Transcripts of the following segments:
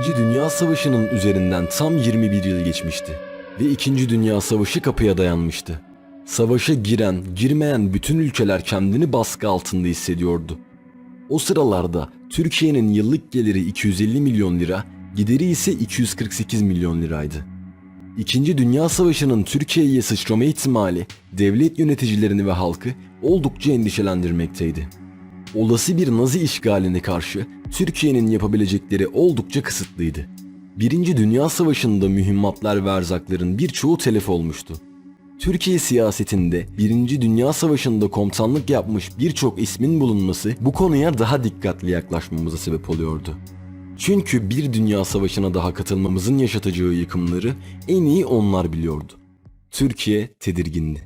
Birinci Dünya Savaşı'nın üzerinden tam 21 yıl geçmişti ve İkinci Dünya Savaşı kapıya dayanmıştı. Savaşa giren, girmeyen bütün ülkeler kendini baskı altında hissediyordu. O sıralarda Türkiye'nin yıllık geliri 250 milyon lira, gideri ise 248 milyon liraydı. İkinci Dünya Savaşı'nın Türkiye'ye sıçrama ihtimali devlet yöneticilerini ve halkı oldukça endişelendirmekteydi. Olası bir Nazi işgaline karşı Türkiye'nin yapabilecekleri oldukça kısıtlıydı. Birinci Dünya Savaşı'nda mühimmatlar ve erzakların birçoğu telef olmuştu. Türkiye siyasetinde Birinci Dünya Savaşı'nda komutanlık yapmış birçok ismin bulunması bu konuya daha dikkatli yaklaşmamıza sebep oluyordu. Çünkü bir dünya savaşına daha katılmamızın yaşatacağı yıkımları en iyi onlar biliyordu. Türkiye tedirgindi.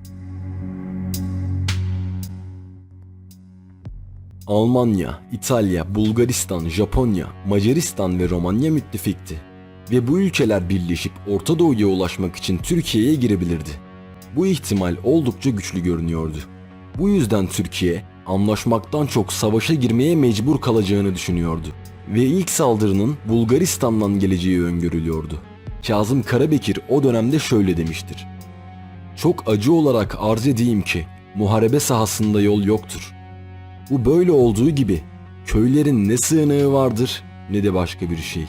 Almanya, İtalya, Bulgaristan, Japonya, Macaristan ve Romanya müttefikti. Ve bu ülkeler birleşip Orta Doğu'ya ulaşmak için Türkiye'ye girebilirdi. Bu ihtimal oldukça güçlü görünüyordu. Bu yüzden Türkiye anlaşmaktan çok savaşa girmeye mecbur kalacağını düşünüyordu. Ve ilk saldırının Bulgaristan'dan geleceği öngörülüyordu. Kazım Karabekir o dönemde şöyle demiştir. Çok acı olarak arz edeyim ki muharebe sahasında yol yoktur. Bu böyle olduğu gibi köylerin ne sığınağı vardır ne de başka bir şey.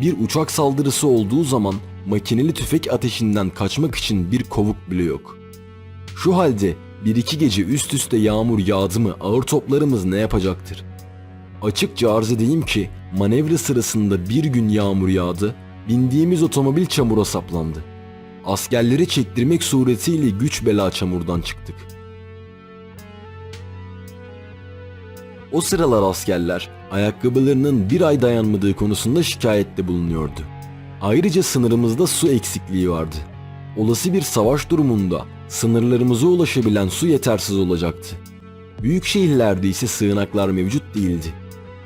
Bir uçak saldırısı olduğu zaman makineli tüfek ateşinden kaçmak için bir kovuk bile yok. Şu halde bir iki gece üst üste yağmur yağdı mı ağır toplarımız ne yapacaktır? Açıkça arz edeyim ki manevra sırasında bir gün yağmur yağdı, bindiğimiz otomobil çamura saplandı. Askerleri çektirmek suretiyle güç bela çamurdan çıktık. O sıralar askerler ayakkabılarının bir ay dayanmadığı konusunda şikayette bulunuyordu. Ayrıca sınırımızda su eksikliği vardı. Olası bir savaş durumunda sınırlarımıza ulaşabilen su yetersiz olacaktı. Büyük şehirlerde ise sığınaklar mevcut değildi.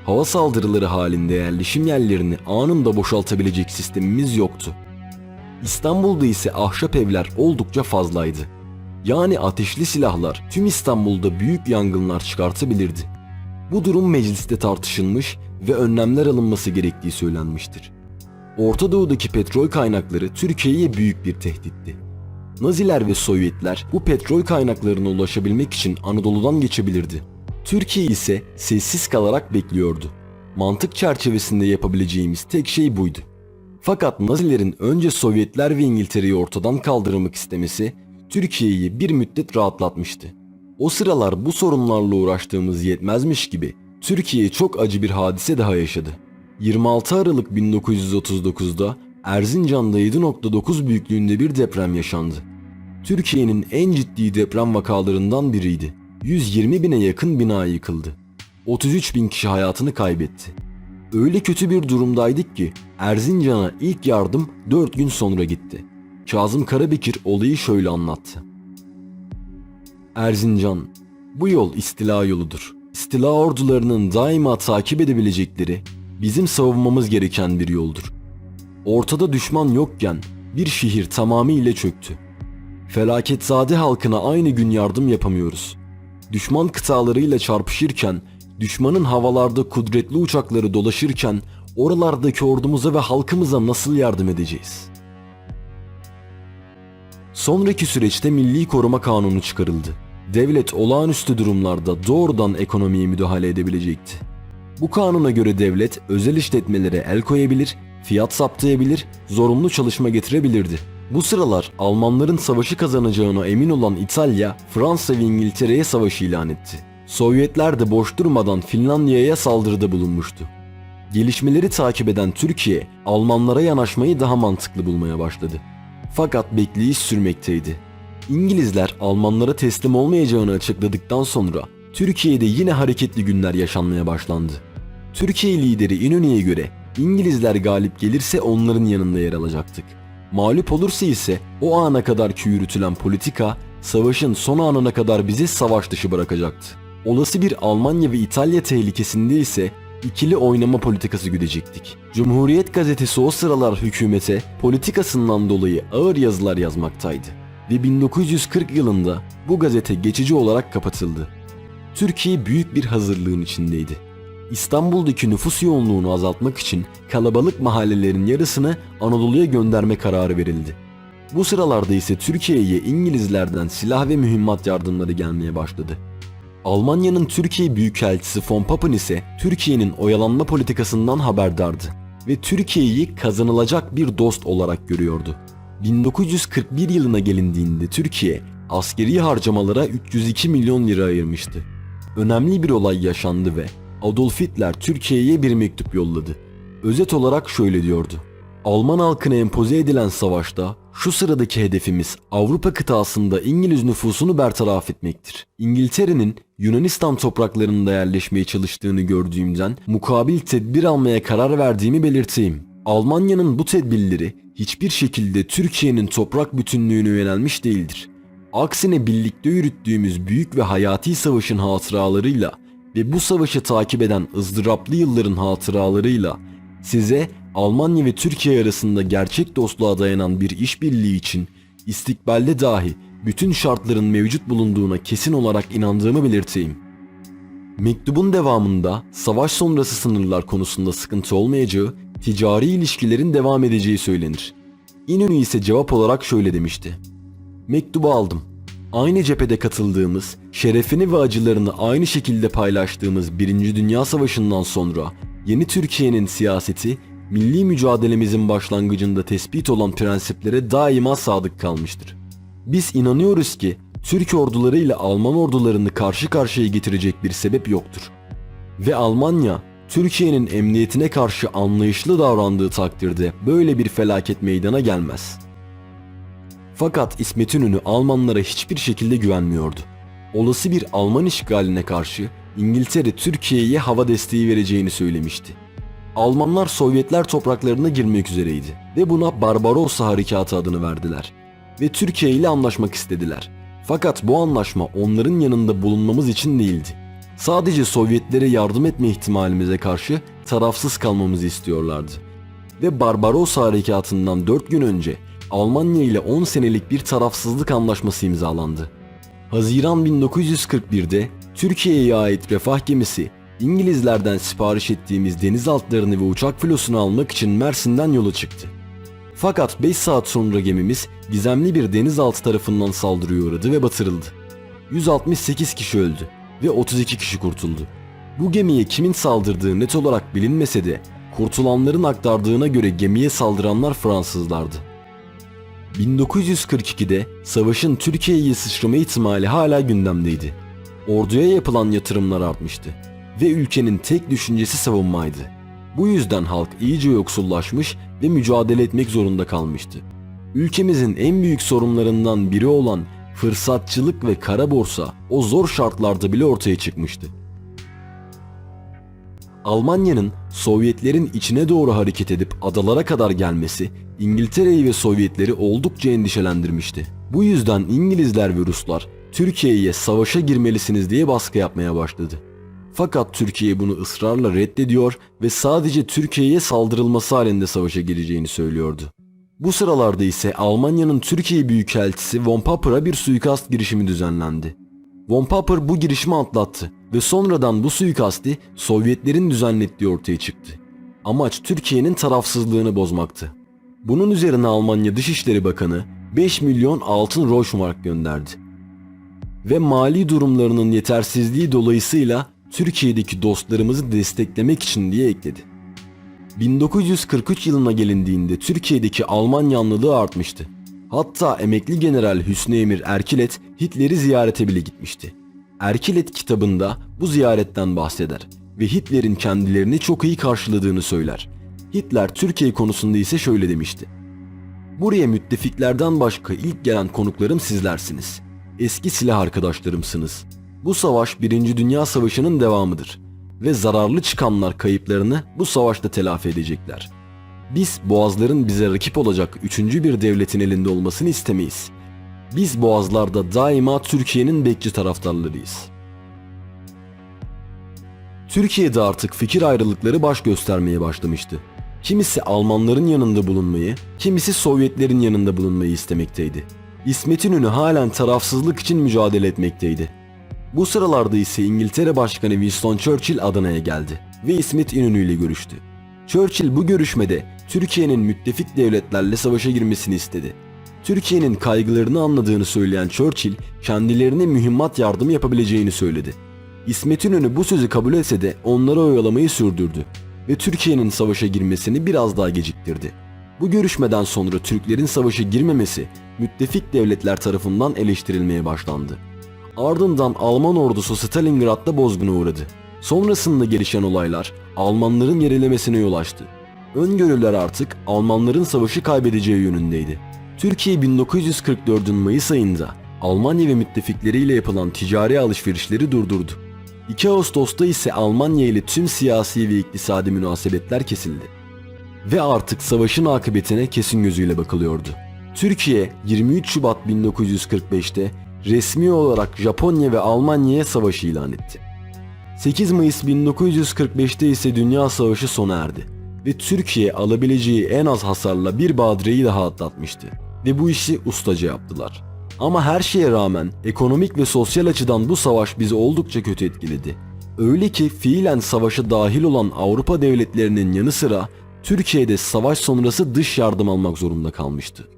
Hava saldırıları halinde yerleşim yerlerini anında boşaltabilecek sistemimiz yoktu. İstanbul'da ise ahşap evler oldukça fazlaydı. Yani ateşli silahlar tüm İstanbul'da büyük yangınlar çıkartabilirdi. Bu durum mecliste tartışılmış ve önlemler alınması gerektiği söylenmiştir. Orta Doğu'daki petrol kaynakları Türkiye'ye büyük bir tehditti. Naziler ve Sovyetler bu petrol kaynaklarına ulaşabilmek için Anadolu'dan geçebilirdi. Türkiye ise sessiz kalarak bekliyordu. Mantık çerçevesinde yapabileceğimiz tek şey buydu. Fakat Nazilerin önce Sovyetler ve İngiltere'yi ortadan kaldırmak istemesi Türkiye'yi bir müddet rahatlatmıştı. O sıralar bu sorunlarla uğraştığımız yetmezmiş gibi Türkiye çok acı bir hadise daha yaşadı. 26 Aralık 1939'da Erzincan'da 7.9 büyüklüğünde bir deprem yaşandı. Türkiye'nin en ciddi deprem vakalarından biriydi. 120 bine yakın bina yıkıldı. 33 bin kişi hayatını kaybetti. Öyle kötü bir durumdaydık ki Erzincan'a ilk yardım 4 gün sonra gitti. Kazım Karabekir olayı şöyle anlattı. Erzincan, bu yol istila yoludur. İstila ordularının daima takip edebilecekleri, bizim savunmamız gereken bir yoldur. Ortada düşman yokken bir şehir tamamıyla çöktü. Felaketzade halkına aynı gün yardım yapamıyoruz. Düşman kıtalarıyla çarpışırken, düşmanın havalarda kudretli uçakları dolaşırken oralardaki ordumuza ve halkımıza nasıl yardım edeceğiz? Sonraki süreçte Milli Koruma Kanunu çıkarıldı. Devlet olağanüstü durumlarda doğrudan ekonomiye müdahale edebilecekti. Bu kanuna göre devlet özel işletmelere el koyabilir, fiyat saptayabilir, zorunlu çalışma getirebilirdi. Bu sıralar Almanların savaşı kazanacağına emin olan İtalya, Fransa ve İngiltere'ye savaş ilan etti. Sovyetler de boş durmadan Finlandiya'ya saldırıda bulunmuştu. Gelişmeleri takip eden Türkiye, Almanlara yanaşmayı daha mantıklı bulmaya başladı. Fakat bekleyiş sürmekteydi. İngilizler Almanlara teslim olmayacağını açıkladıktan sonra Türkiye'de yine hareketli günler yaşanmaya başlandı. Türkiye lideri İnönü'ye göre İngilizler galip gelirse onların yanında yer alacaktık. Mağlup olursa ise o ana kadar ki yürütülen politika savaşın son anına kadar bizi savaş dışı bırakacaktı. Olası bir Almanya ve İtalya tehlikesinde ise ikili oynama politikası güdecektik. Cumhuriyet gazetesi o sıralar hükümete politikasından dolayı ağır yazılar yazmaktaydı ve 1940 yılında bu gazete geçici olarak kapatıldı. Türkiye büyük bir hazırlığın içindeydi. İstanbul'daki nüfus yoğunluğunu azaltmak için kalabalık mahallelerin yarısını Anadolu'ya gönderme kararı verildi. Bu sıralarda ise Türkiye'ye İngilizlerden silah ve mühimmat yardımları gelmeye başladı. Almanya'nın Türkiye Büyükelçisi von Papen ise Türkiye'nin oyalanma politikasından haberdardı ve Türkiye'yi kazanılacak bir dost olarak görüyordu. 1941 yılına gelindiğinde Türkiye askeri harcamalara 302 milyon lira ayırmıştı. Önemli bir olay yaşandı ve Adolf Hitler Türkiye'ye bir mektup yolladı. Özet olarak şöyle diyordu. Alman halkına empoze edilen savaşta şu sıradaki hedefimiz Avrupa kıtasında İngiliz nüfusunu bertaraf etmektir. İngiltere'nin Yunanistan topraklarında yerleşmeye çalıştığını gördüğümden mukabil tedbir almaya karar verdiğimi belirteyim. Almanya'nın bu tedbirleri hiçbir şekilde Türkiye'nin toprak bütünlüğüne yönelmiş değildir. Aksine birlikte yürüttüğümüz büyük ve hayati savaşın hatıralarıyla ve bu savaşı takip eden ızdıraplı yılların hatıralarıyla size Almanya ve Türkiye arasında gerçek dostluğa dayanan bir işbirliği için istikbalde dahi bütün şartların mevcut bulunduğuna kesin olarak inandığımı belirteyim. Mektubun devamında savaş sonrası sınırlar konusunda sıkıntı olmayacağı, ticari ilişkilerin devam edeceği söylenir. İnönü ise cevap olarak şöyle demişti. Mektubu aldım. Aynı cephede katıldığımız, şerefini ve acılarını aynı şekilde paylaştığımız Birinci Dünya Savaşı'ndan sonra yeni Türkiye'nin siyaseti milli mücadelemizin başlangıcında tespit olan prensiplere daima sadık kalmıştır. Biz inanıyoruz ki Türk orduları ile Alman ordularını karşı karşıya getirecek bir sebep yoktur. Ve Almanya, Türkiye'nin emniyetine karşı anlayışlı davrandığı takdirde böyle bir felaket meydana gelmez. Fakat İsmet İnönü Almanlara hiçbir şekilde güvenmiyordu. Olası bir Alman işgaline karşı İngiltere Türkiye'ye hava desteği vereceğini söylemişti. Almanlar Sovyetler topraklarına girmek üzereydi ve buna Barbarossa Harekatı adını verdiler ve Türkiye ile anlaşmak istediler. Fakat bu anlaşma onların yanında bulunmamız için değildi. Sadece Sovyetlere yardım etme ihtimalimize karşı tarafsız kalmamızı istiyorlardı. Ve Barbarossa Harekatı'ndan 4 gün önce Almanya ile 10 senelik bir tarafsızlık anlaşması imzalandı. Haziran 1941'de Türkiye'ye ait refah gemisi İngilizlerden sipariş ettiğimiz denizaltılarını ve uçak filosunu almak için Mersin'den yola çıktı. Fakat 5 saat sonra gemimiz gizemli bir denizaltı tarafından saldırıya uğradı ve batırıldı. 168 kişi öldü ve 32 kişi kurtuldu. Bu gemiye kimin saldırdığı net olarak bilinmese de kurtulanların aktardığına göre gemiye saldıranlar Fransızlardı. 1942'de savaşın Türkiye'ye sıçrama ihtimali hala gündemdeydi. Orduya yapılan yatırımlar artmıştı ve ülkenin tek düşüncesi savunmaydı. Bu yüzden halk iyice yoksullaşmış ve mücadele etmek zorunda kalmıştı. Ülkemizin en büyük sorunlarından biri olan fırsatçılık ve kara borsa o zor şartlarda bile ortaya çıkmıştı. Almanya'nın Sovyetlerin içine doğru hareket edip adalara kadar gelmesi İngiltere'yi ve Sovyetleri oldukça endişelendirmişti. Bu yüzden İngilizler ve Ruslar Türkiye'ye savaşa girmelisiniz diye baskı yapmaya başladı. Fakat Türkiye bunu ısrarla reddediyor ve sadece Türkiye'ye saldırılması halinde savaşa gireceğini söylüyordu. Bu sıralarda ise Almanya'nın Türkiye Büyükelçisi von Paper'a bir suikast girişimi düzenlendi. Von Paper bu girişimi atlattı ve sonradan bu suikasti Sovyetlerin düzenlettiği ortaya çıktı. Amaç Türkiye'nin tarafsızlığını bozmaktı. Bunun üzerine Almanya Dışişleri Bakanı 5 milyon altın Reichsmark gönderdi. Ve mali durumlarının yetersizliği dolayısıyla Türkiye'deki dostlarımızı desteklemek için diye ekledi. 1943 yılına gelindiğinde Türkiye'deki Alman yanlılığı artmıştı. Hatta emekli general Hüsnü Emir Erkilet Hitler'i ziyarete bile gitmişti. Erkilet kitabında bu ziyaretten bahseder ve Hitler'in kendilerini çok iyi karşıladığını söyler. Hitler Türkiye konusunda ise şöyle demişti. Buraya müttefiklerden başka ilk gelen konuklarım sizlersiniz. Eski silah arkadaşlarımsınız. Bu savaş 1. Dünya Savaşı'nın devamıdır ve zararlı çıkanlar kayıplarını bu savaşta telafi edecekler. Biz boğazların bize rakip olacak üçüncü bir devletin elinde olmasını istemeyiz. Biz boğazlarda daima Türkiye'nin bekçi taraftarlarıyız. Türkiye'de artık fikir ayrılıkları baş göstermeye başlamıştı. Kimisi Almanların yanında bulunmayı, kimisi Sovyetlerin yanında bulunmayı istemekteydi. İsmet İnönü halen tarafsızlık için mücadele etmekteydi. Bu sıralarda ise İngiltere Başkanı Winston Churchill Adana'ya geldi ve İsmet İnönü ile görüştü. Churchill bu görüşmede Türkiye'nin müttefik devletlerle savaşa girmesini istedi. Türkiye'nin kaygılarını anladığını söyleyen Churchill, kendilerine mühimmat yardımı yapabileceğini söyledi. İsmet İnönü bu sözü kabul etse de onları oyalamayı sürdürdü ve Türkiye'nin savaşa girmesini biraz daha geciktirdi. Bu görüşmeden sonra Türklerin savaşa girmemesi müttefik devletler tarafından eleştirilmeye başlandı. Ardından Alman ordusu Stalingrad'da bozguna uğradı. Sonrasında gelişen olaylar Almanların gerilemesine yol açtı. Öngörüler artık Almanların savaşı kaybedeceği yönündeydi. Türkiye 1944'ün Mayıs ayında Almanya ve müttefikleriyle yapılan ticari alışverişleri durdurdu. 2 Ağustos'ta ise Almanya ile tüm siyasi ve iktisadi münasebetler kesildi. Ve artık savaşın akıbetine kesin gözüyle bakılıyordu. Türkiye 23 Şubat 1945'te resmi olarak Japonya ve Almanya'ya savaş ilan etti. 8 Mayıs 1945'te ise Dünya Savaşı sona erdi ve Türkiye alabileceği en az hasarla bir badireyi daha atlatmıştı ve bu işi ustaca yaptılar. Ama her şeye rağmen ekonomik ve sosyal açıdan bu savaş bizi oldukça kötü etkiledi. Öyle ki fiilen savaşa dahil olan Avrupa devletlerinin yanı sıra Türkiye'de savaş sonrası dış yardım almak zorunda kalmıştı.